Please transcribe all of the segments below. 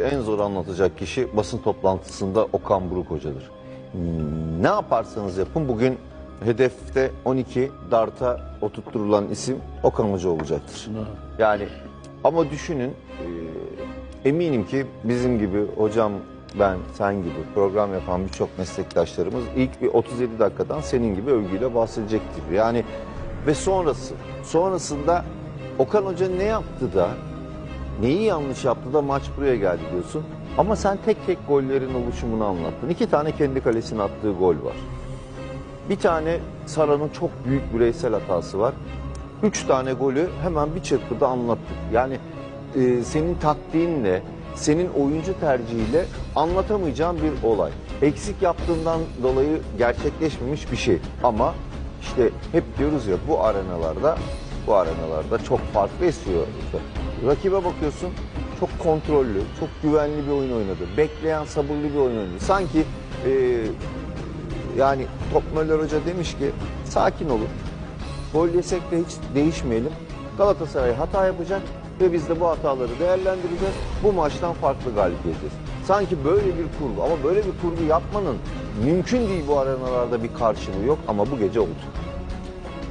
En zor anlatacak kişi basın toplantısında Okan Buruk hocadır. Ne yaparsanız yapın bugün hedefte 12 darta oturtturulan isim Okan Hoca olacaktır. Yani ama düşünün e, eminim ki bizim gibi hocam ben sen gibi program yapan birçok meslektaşlarımız ilk bir 37 dakikadan senin gibi övgüyle bahsedecektir. Yani ve sonrası sonrasında Okan Hoca ne yaptı da Neyi yanlış yaptı da maç buraya geldi diyorsun. Ama sen tek tek gollerin oluşumunu anlattın. İki tane kendi kalesine attığı gol var. Bir tane Sara'nın çok büyük bireysel hatası var. Üç tane golü hemen bir çırpıda anlattık. Yani e, senin taktiğinle, senin oyuncu tercihiyle anlatamayacağın bir olay. Eksik yaptığından dolayı gerçekleşmemiş bir şey. Ama işte hep diyoruz ya bu arenalarda bu arenalarda çok farklı esiyor. Rakibe bakıyorsun çok kontrollü, çok güvenli bir oyun oynadı. Bekleyen sabırlı bir oyun oynadı. Sanki e, yani Topmöller Hoca demiş ki sakin olun. Gol yesek de hiç değişmeyelim. Galatasaray hata yapacak ve biz de bu hataları değerlendireceğiz. Bu maçtan farklı galip geleceğiz. Sanki böyle bir kurgu ama böyle bir kurgu yapmanın mümkün değil bu arenalarda bir karşılığı yok ama bu gece oldu.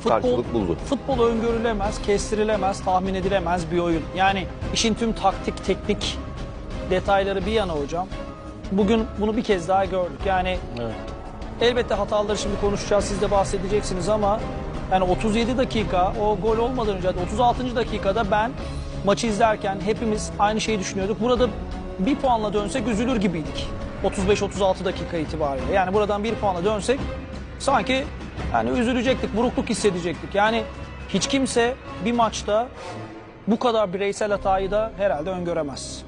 Karşılık buldu. Futbol öngörülemez, kestirilemez, tahmin edilemez bir oyun. Yani işin tüm taktik, teknik detayları bir yana hocam. Bugün bunu bir kez daha gördük. Yani elbette hataları şimdi konuşacağız, siz de bahsedeceksiniz ama yani 37 dakika o gol olmadan önce 36. dakikada ben maçı izlerken hepimiz aynı şeyi düşünüyorduk. Burada bir puanla dönsek üzülür gibiydik. 35-36 dakika itibariyle. Yani buradan bir puanla dönsek sanki yani üzülecektik, burukluk hissedecektik. Yani hiç kimse bir maçta bu kadar bireysel hatayı da herhalde öngöremez.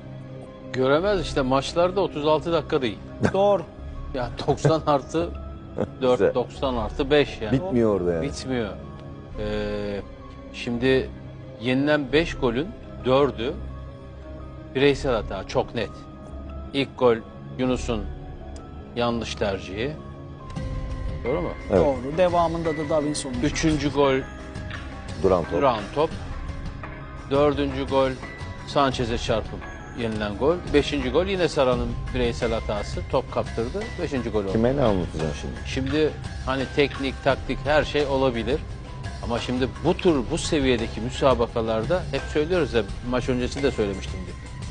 Göremez işte maçlarda 36 dakika değil. Doğru. Ya 90 artı 4, 90 artı 5 yani. Bitmiyor orada yani. Bitmiyor. Ee, şimdi yenilen 5 golün 4'ü bireysel hata çok net. İlk gol Yunus'un yanlış tercihi. Doğru mu? Evet. Doğru. Devamında da Davinson'un. Üçüncü gol Duran top. duran top. Dördüncü gol Sanchez'e çarpıp yenilen gol. Beşinci gol yine Sara'nın bireysel hatası. Top kaptırdı. Beşinci gol oldu. Kime ne anlatacaksın şimdi? Şimdi hani teknik, taktik her şey olabilir. Ama şimdi bu tür, bu seviyedeki müsabakalarda hep söylüyoruz ya maç öncesi de söylemiştim.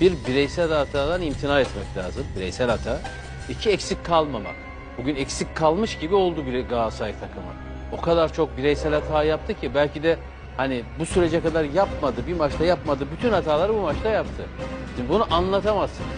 Bir bireysel hatadan imtina etmek lazım. Bireysel hata. İki eksik kalmamak. Bugün eksik kalmış gibi oldu bile Galatasaray takımı. O kadar çok bireysel hata yaptı ki belki de hani bu sürece kadar yapmadı, bir maçta yapmadı. Bütün hataları bu maçta yaptı. Şimdi bunu anlatamazsın.